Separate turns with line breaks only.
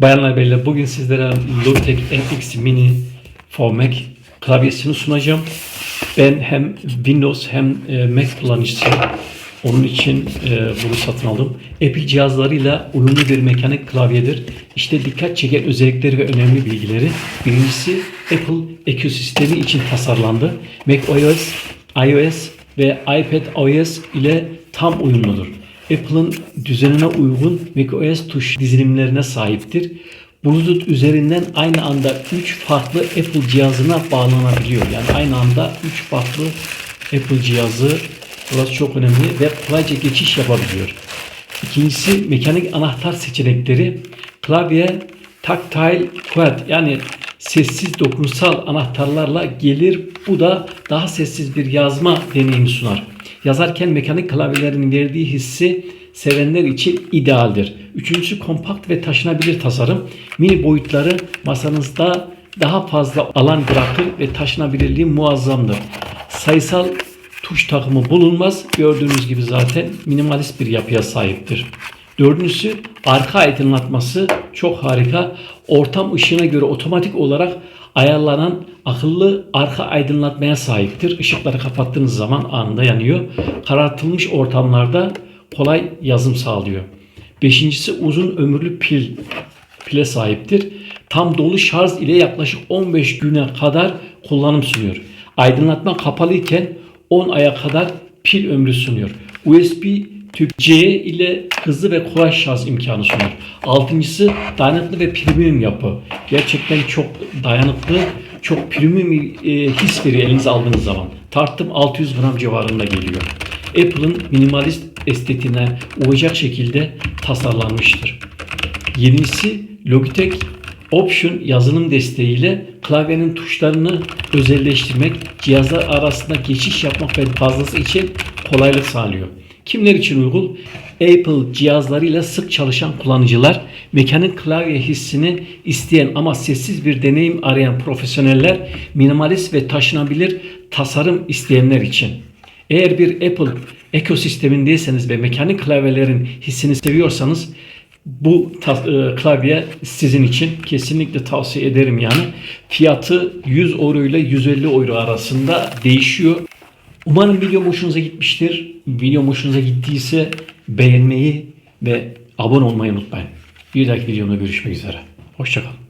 Bayanlar beyler bugün sizlere Logitech FX Mini for Mac klavyesini sunacağım. Ben hem Windows hem e, Mac kullanıcısıyım. Onun için e, bunu satın aldım. Apple cihazlarıyla uyumlu bir mekanik klavyedir. İşte dikkat çeken özellikleri ve önemli bilgileri. Birincisi Apple ekosistemi için tasarlandı. macOS, iOS ve iPad OS ile tam uyumludur. Apple'ın düzenine uygun macOS tuş dizilimlerine sahiptir. Bluetooth üzerinden aynı anda 3 farklı Apple cihazına bağlanabiliyor. Yani aynı anda 3 farklı Apple cihazı burası çok önemli ve kolayca geçiş yapabiliyor. İkincisi mekanik anahtar seçenekleri. Klavye tactile quad yani sessiz dokunsal anahtarlarla gelir. Bu da daha sessiz bir yazma deneyimi sunar. Yazarken mekanik klavyelerin verdiği hissi sevenler için idealdir. Üçüncüsü kompakt ve taşınabilir tasarım. Mini boyutları masanızda daha fazla alan bırakır ve taşınabilirliği muazzamdır. Sayısal tuş takımı bulunmaz. Gördüğünüz gibi zaten minimalist bir yapıya sahiptir. Dördüncüsü arka aydınlatması çok harika. Ortam ışığına göre otomatik olarak ayarlanan akıllı arka aydınlatmaya sahiptir. Işıkları kapattığınız zaman anında yanıyor. Karartılmış ortamlarda kolay yazım sağlıyor. Beşincisi uzun ömürlü pil pile sahiptir. Tam dolu şarj ile yaklaşık 15 güne kadar kullanım sunuyor. Aydınlatma kapalı iken 10 aya kadar pil ömrü sunuyor. USB C ile hızlı ve kolay şarj imkanı sunuyor. Altıncısı dayanıklı ve premium yapı. Gerçekten çok dayanıklı, çok premium e, his veriyor elinize aldığınız zaman. Tartım 600 gram civarında geliyor. Apple'ın minimalist estetiğine uyacak şekilde tasarlanmıştır. Yenincisi Logitech Option yazılım desteğiyle klavyenin tuşlarını özelleştirmek, cihazlar arasında geçiş yapmak ve fazlası için kolaylık sağlıyor. Kimler için uygun? Apple cihazlarıyla sık çalışan kullanıcılar, mekanik klavye hissini isteyen ama sessiz bir deneyim arayan profesyoneller, minimalist ve taşınabilir tasarım isteyenler için. Eğer bir Apple ekosistemindeyseniz ve mekanik klavyelerin hissini seviyorsanız bu e, klavye sizin için kesinlikle tavsiye ederim yani. Fiyatı 100 euro ile 150 euro arasında değişiyor. Umarım video hoşunuza gitmiştir. Video hoşunuza gittiyse beğenmeyi ve abone olmayı unutmayın. Bir dahaki videomda görüşmek üzere. Hoşçakalın.